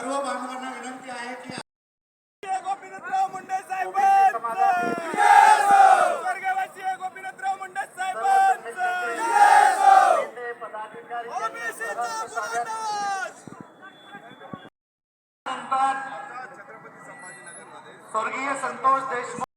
सर्व बांधवांना विनंती आहे की गोपीनाथराव मुंडे साहेबांचं स्वर्गवासी गोपीनाथराव मुंडे साहेबांचं ओबीसीचा मुर्दाबाद स्वर्गीय संतोष देशमुख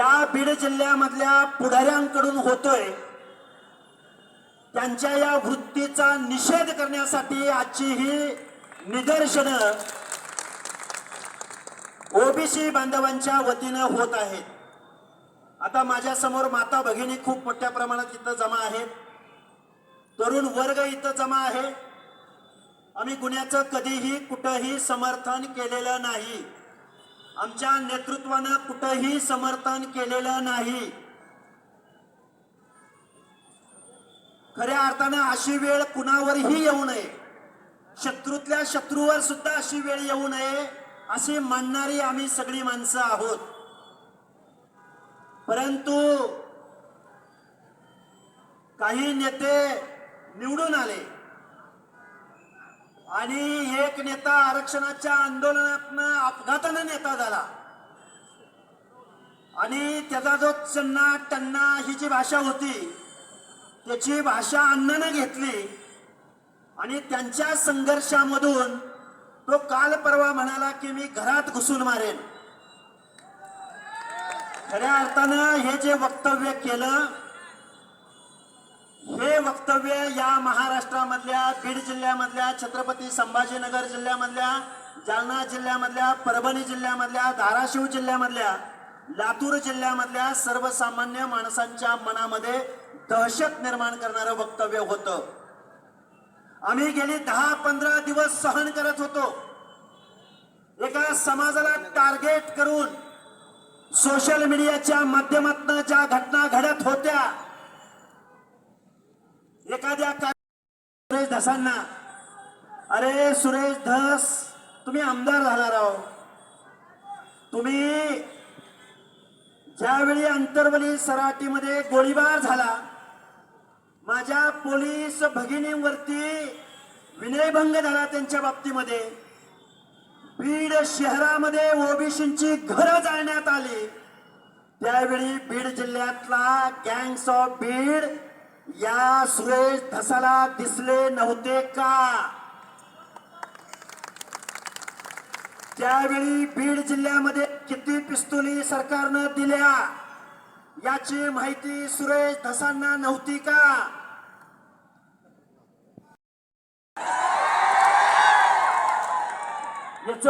या बीड जिल्ह्यामधल्या पुढाऱ्यांकडून होतोय त्यांच्या या वृत्तीचा निषेध करण्यासाठी आजची ही निदर्शनं ओबीसी बांधवांच्या वतीनं होत आहेत. आता माझ्यासमोर माता भगिनी खूप मोठ्या प्रमाणात इथं जमा आहेत. तरुण वर्ग इथं जमा आहे. आम्ही गुन्ह्याचं कधीही कुठंही समर्थन केलेलं नाही. आमच्या नेतृत्वानं कुठंही समर्थन केलेलं नाही. खऱ्या अर्थानं अशी वेळ कुणावरही येऊ नये. शत्रूतल्या शत्रूवर सुद्धा अशी वेळ येऊ नये अशी मानणारी आम्ही सगळी माणसं आहोत. परंतु काही नेते निवडून आले. आणि एक नेता आरक्षणाच्या आंदोलनात अपघातानं नेता झाला. आणि त्याचा जो चन्ना टन्ना ही जी भाषा होती त्याची भाषा अण्णानं घेतली आणि त्यांच्या संघर्षामधून तो काल परवा म्हणाला की मी घरात घुसून मारेन. खऱ्या अर्थानं हे जे वक्तव्य केलं हे वक्तव्य या महाराष्ट्रामधल्या बीड जिल्ह्यामधल्या छत्रपती संभाजीनगर जिल्ह्यामधल्या जालना जिल्ह्यामधल्या परभणी जिल्ह्यामधल्या धाराशिव जिल्ह्यामधल्या लातूर जिल्ह्यामधल्या सर्वसामान्य माणसांच्या मनामध्ये दहशत निर्माण करणारं वक्तव्य होतं. आम्ही गेली दहा पंधरा दिवस सहन करत होतो. एका समाजाला टार्गेट करून सोशल मीडियाच्या माध्यमातून ज्या घटना घडत होत्या एखाद्या सुरेश धसांना. अरे सुरेश धस तुम्ही आमदार झाला राव. तुम्ही ज्यावेळी अंतर्वली सराटीमध्ये गोळीबार झाला माझ्या पोलीस भगिनींवरती विनयभंग झाला त्यांच्या बाबतीमध्ये. बीड शहरामध्ये ओबीसींची घरं जाळण्यात आली. त्यावेळी बीड जिल्ह्यातला गँग्स ऑफ बीड या सुरेश धसाला दिसले नव्हते का? त्यावेळी बीड जिल्ह्यामध्ये किती पिस्तुली सरकारनं दिल्या? याची माहिती सुरेश धसांना नव्हती का? याच